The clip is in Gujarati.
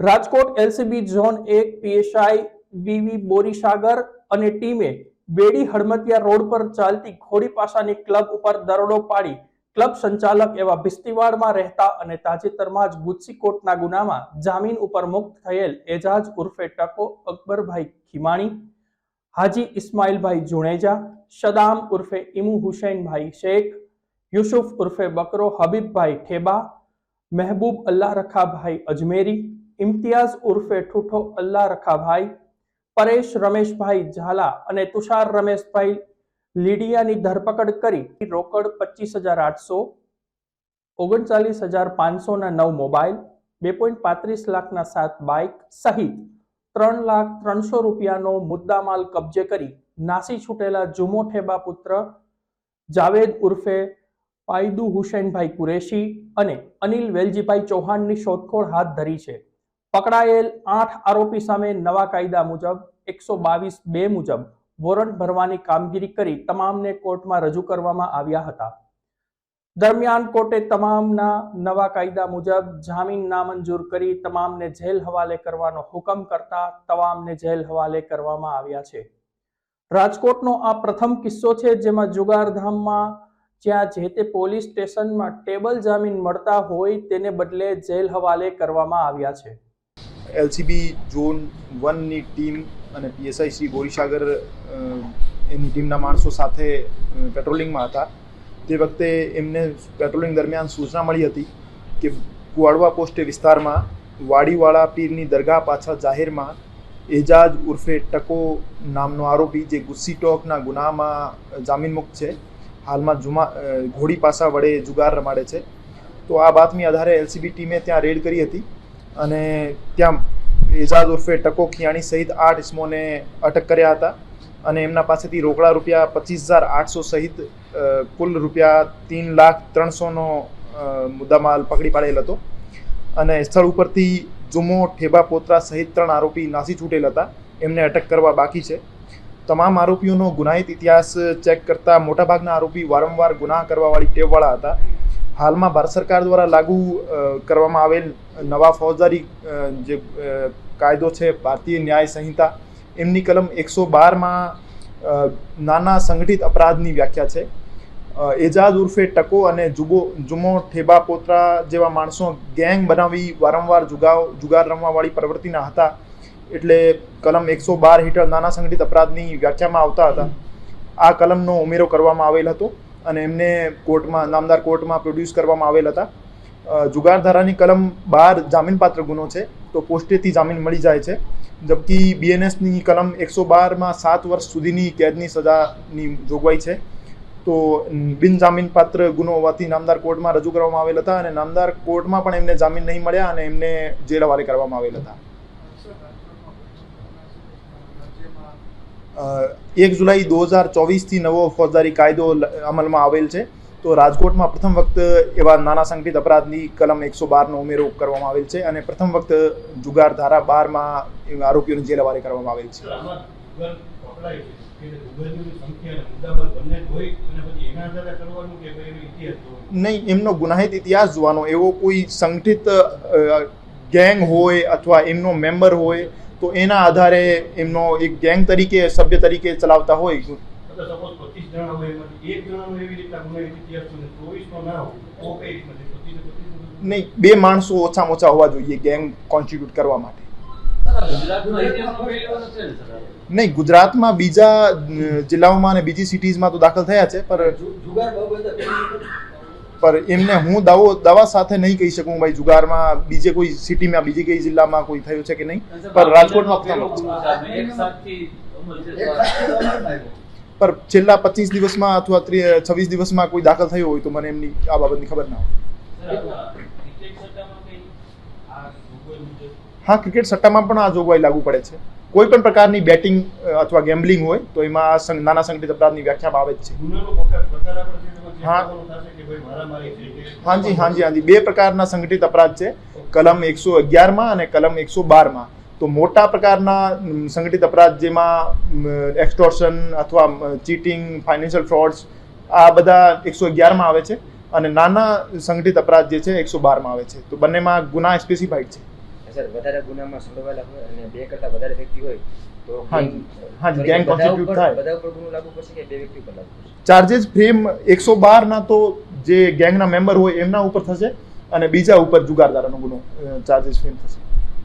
રાજકોટ એલસીબી ઝોન એક, પીએસઆઈ, બીવી બોરીસાગર અને ટીમે બેડી હડમતિયા રોડ પર ચાલતી ખોડી પાસાની ક્લબ ઉપર દરોડો પાડી. ક્લબ સંચાલક એવા ભિસ્તીવાડમાં રહેતા અને તાજેતરમાં જ ગુજસીકોટના ગુનામાં જામીન ઉપર મુક્ત થયેલ એજાજ ઉર્ફે ટકો અકબરભાઈ ખીમાણી, હાજી ઇસ્માઇલભાઈ જુણેજા, સદામ ઉર્ફે ઇમુ હુસૈનભાઈ શેખ, યુસુફ ઉર્ફે બકરો હબીબભાઈ ઠેબા, મહેબૂબ અલ્લાહ રખાભાઈ અજમેરી ઇમ્તિયાઝ ઉર્ફે ઠૂઠો અલ્લાહ રખાભાઈ, પરેશ રમેશભાઈ ઝાલા અને તુષાર રમેશભાઈ લીડિયાની ધરપકડ કરી રોકડ પચીસ હજાર આઠસો, ઓગણચાલીસ હજાર પાંચસોના નવ મોબાઈલ, બે પોઈન્ટ પાંત્રીસ લાખના સાત બાઇક સહિત ત્રણ લાખ ત્રણસો રૂપિયાનો મુદ્દામાલ કબજે કરી નાસી છૂટેલા જુમો ઠેબા પુત્ર જાવેદ ઉર્ફે પાયદુ હુસૈનભાઈ કુરેશી અને અનિલ વેલજીભાઈ ચૌહાણની શોધખોળ હાથ ધરી છે. પકડાયેલ આઠ આરોપી સામે નવા કાયદા મુજબ, એકસો બાવીસ બે મુજબ વોરંટ ભરવાની કામગીરી કરી તમામને કોર્ટમાં રજૂ કરવામાં આવ્યા હતા. દરમિયાન કોર્ટે તમામના નવા કાયદા મુજબ જામીન નામંજૂર કરી તમામને જેલ હવાલે કરવાનો હુકમ કરતા તમામને જેલ હવાલે કરવામાં આવ્યા છે. રાજકોટનો આ પ્રથમ કિસ્સો છે જેમાં જુગારધામમાં જ્યાં જે તે પોલીસ સ્ટેશનમાં ટેબલ જામીન મળતા હોય તેને બદલે જેલ હવાલે કરવામાં આવ્યા છે. એલસીબી ઝોન વનની ટીમ અને પીએસઆઈ શ્રી ગોરીસાગર એની ટીમના માણસો સાથે પેટ્રોલિંગમાં હતા. તે વખતે એમને પેટ્રોલિંગ દરમિયાન સૂચના મળી હતી કે કુવાડવા પોસ્ટે વિસ્તારમાં વાડીવાળા પીરની દરગાહ પાછળ જાહેરમાં એજાજ ઉર્ફે ટકો નામનો આરોપી જે ગુસ્સી ટોકના ગુનામાં જામીન મુક્ત છે, હાલમાં જુમા ઘોડી પાસા વડે જુગાર રમાડે છે. તો આ બાતમી આધારે એલસીબી ટીમે ત્યાં રેડ કરી હતી. અને ત્યાં એજાજ ઉર્ફે ટકો ખિયાણી સહિત આઠ ઇસમોને અટક કર્યા હતા અને એમના પાસેથી રોકડા રૂપિયા પચીસ હજાર આઠસો સહિત કુલ રૂપિયા ત્રણ લાખ ત્રણસોનો મુદ્દામાલ પકડી પાડેલ હતો. અને સ્થળ ઉપરથી જુમો ઠેબા પોતરા સહિત ત્રણ આરોપી નાસી છૂટેલ હતા. એમને અટક કરવા બાકી છે. તમામ આરોપીઓનો ગુનાહિત ઇતિહાસ ચેક કરતા મોટાભાગના આરોપી વારંવાર ગુનાહ કરવાવાળી ટેવવાળા હતા. હાલમાં ભારત સરકાર દ્વારા લાગુ કરવામાં આવેલ નવા ફોજદારી જે કાયદો છે, ભારતીય ન્યાય સંહિતા, એમની કલમ એકસો બારમાં નાના સંગઠિત અપરાધની વ્યાખ્યા છે. એજાદ ઉર્ફે ટકો અને જુબો, જુમો ઠેબા પોતરા જેવા માણસો ગેંગ બનાવી વારંવાર જુગાવ, જુગાર રમવાવાળી પ્રવૃત્તિના હતા. એટલે કલમ એકસો બાર હેઠળ નાના સંગઠિત અપરાધની વ્યાખ્યામાં આવતા હતા. આ કલમનો ઉમેરો કરવામાં આવેલ હતો. અને એમને કોર્ટમાં, નામદાર કોર્ટમાં પ્રોડ્યુસ કરવામાં આવેલ હતા. જુગાર ધારાની કલમ બાર જામીનપાત્ર ગુનો છે, તો પોસ્ટેથી જામીન મળી જાય છે. જબકી બીએનએસની કલમ એકસો બારમાં સાત વર્ષ સુધીની કેદની સજાની જોગવાઈ છે. તો બિન જામીનપાત્ર ગુનો હોવાથી નામદાર કોર્ટમાં રજૂ કરવામાં આવેલ હતા અને નામદાર કોર્ટમાં પણ એમને જામીન નહીં મળ્યા અને એમને જેલ હવાલે કરવામાં આવેલ હતા. એક જુલાઈ દો હજાર ચોવીસથી નવો ફોજદારી કાયદો અમલમાં આવેલ છે. તો રાજકોટમાં પ્રથમ વખત એવા નાના સંગઠિત અપરાધની કલમ એકસો બારનો ઉમેરો કરવામાં આવેલ છે અને પ્રથમ વખત જુગાર ધારા બારમાં આરોપીઓને જેલવારી કરવામાં આવેલ છે. નહીં એમનો ગુનાહિત ઇતિહાસ જોવાનો એવો કોઈ સંગઠિત ગેંગ હોય અથવા એમનો મેમ્બર હોય તો એના આધારે એમનો એક ગેંગ તરીકે સભ્ય તરીકે ચલાવતા હોય. નહીં બે માણસો ઓછામાં ઓછા હોવા જોઈએ ગેંગ કોન્સ્ટિટ્યુટ કરવા માટે. નહીં ગુજરાતમાં બીજા જિલ્લાઓમાં અને બીજી સિટીઝમાં તો દાખલ થયા છે પર પર એમને હું દાવો દવા સાથે નહીં કહી શકું ભાઈ જુગારમાં બીજે કોઈ સિટીમાં બીજી કઈ જિલ્લામાં કોઈ થયું છે કે નહીં? પર રાજકોટમાં. પર છેલ્લા પચીસ દિવસમાં અથવા છવ્વીસ દિવસમાં કોઈ દાખલ થયો હોય તો મને એમની આ બાબતની ખબર ના હોય. હા ક્રિકેટ સટ્ટામાં પણ આ જોગવાઈ લાગુ પડે છે. કોઈ પણ પ્રકારની બેટિંગ અથવા ગેમ્બલિંગ હોય તો એમાં નાના સંગઠિત અપરાધની વ્યાખ્યામાં આવે જ છે. હા. હાજી હાજી હાજી. બે પ્રકારના સંગઠિત અપરાધ છે. કલમ એકસો અગિયારમાં અને કલમ એકસો બારમાં. તો મોટા પ્રકારના સંગઠિત અપરાધ જેમાં એક્સટોર્શન અથવા ચીટિંગ ફાઇનાન્શિયલ ફ્રોડ્સ આ બધા એકસો અગિયારમાં આવે છે. અને નાના સંગઠિત અપરાધ જે છે એકસો બારમાં આવે છે. તો બંનેમાં ગુના સ્પેસિફાઈડ છે. સર વધારે ગુનામાં સંડોવાયેલા હોય અને બે કરતા વધારે વ્યક્તિ હોય તો હા constitute ઉપર- થાય. બધા ઉપર ગુનો લાગુ પડશે કે બે વ્યક્તિ ઉપર લાગુ પડશે ચાર્જેસ ફ્રેમ એકસો બારના તો જે ગેંગના મેમ્બર હોય એમના ઉપર થશે અને બીજા ઉપર જુગારદારોનો ગુનો ચાર્જેસ ફ્રેમ થશે